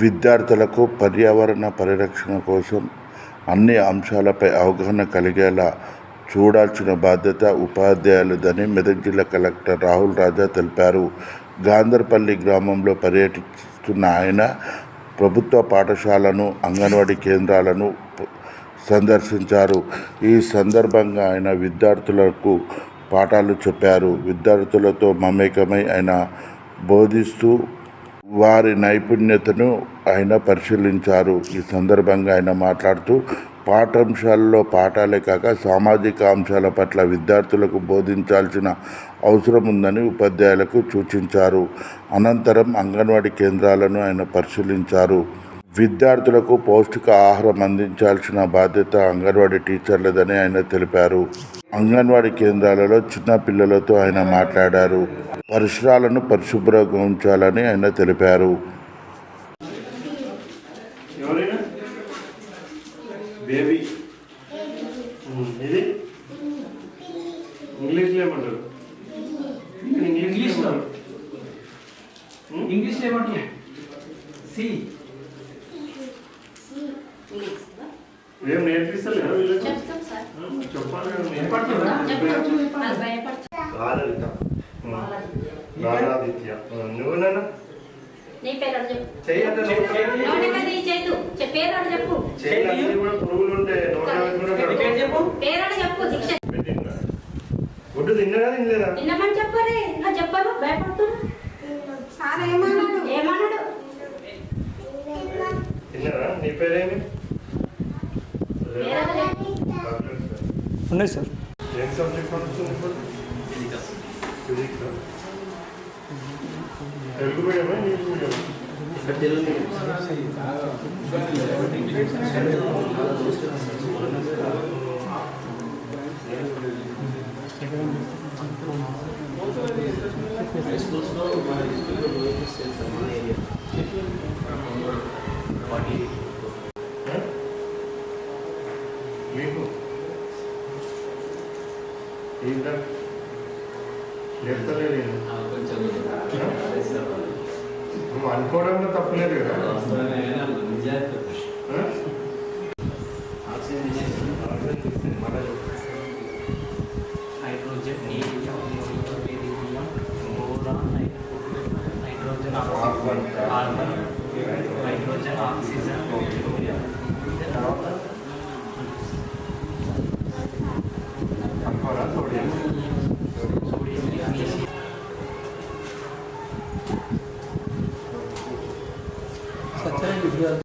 విద్యార్థులకు పర్యావరణ పరిరక్షణ కోసం అన్ని అంశాలపై అవగాహన కలిగేలా చూడాల్సిన బాధ్యత ఉపాధ్యాయులదని మెదక్ జిల్లా కలెక్టర్ రాహుల్ రాజా తెలిపారు. గాంధర్పల్లి గ్రామంలో పర్యటిస్తున్న ఆయన ప్రభుత్వ పాఠశాలను అంగన్వాడీ కేంద్రాలను సందర్శించారు. ఈ సందర్భంగా ఆయన విద్యార్థులకు పాఠాలు చెప్పారు. విద్యార్థులతో మమేకమై ఆయన బోధిస్తూ వారి నైపుణ్యతను ఆయన పరిశీలించారు. ఈ సందర్భంగా ఆయన మాట్లాడుతూ పాఠాంశాలలో పాఠాలే కాక సామాజిక అంశాల పట్ల విద్యార్థులకు బోధించాల్సిన అవసరం ఉందని ఉపాధ్యాయులకు సూచించారు. అనంతరం అంగన్వాడీ కేంద్రాలను ఆయన పరిశీలించారు. విద్యార్థులకు పౌష్టిక ఆహారం అందించాల్సిన బాధ్యత అంగన్వాడీ టీచర్లదని ఆయన తెలిపారు. అంగన్వాడీ కేంద్రాలలో చిన్న పిల్లలతో ఆయన మాట్లాడారు. పరిసరాలను పరిశుభ్రంగా ఉంచాలని ఆయన తెలిపారు. ఉమ్, ఇది ఇంగ్లీష్లో ఏమంటారు ఇక్కడ ఇంగ్లీష్లో ఇంగ్లీష్లో ఏమంటారు? ఇంగ్లీష్ ఏమంటారు సి ఏం ఆ, చెప్పాలి రాలలిత రాలాదిత్య నువ్వునా నీ పేరు చెప్పు. పేరు చెప్పు. పురుగులు చెప్పు. పేరు చెప్పు. దీక్ష. గుడ్డు తిన్నదా తినలేదా? నిన్నమని చెప్పరే. ఇంకా చెప్పాను భయపడుతున్నా. సార్ ఏమన్నాడు? ఏమన్నాడు? తిన్నారా? నీ పేరేమి ఉన్నాయి సార్ ఏం సబ్జెక్ట్ పడుతుంది ఇప్పుడు ఫిజిక్స్ తెలుగు మీడియమా ఇంగ్లీష్ మీడియం మీకు ఏంటా చెప్తలేదు నేను. నువ్వు అనుకోవడంలో తప్పలేదు కదా ఆ? నైట్రోజన్ నీరు ammonia beryllium boron nitrogen carbon. Carbon nitrogen oxygen urea తర్వాత 우리가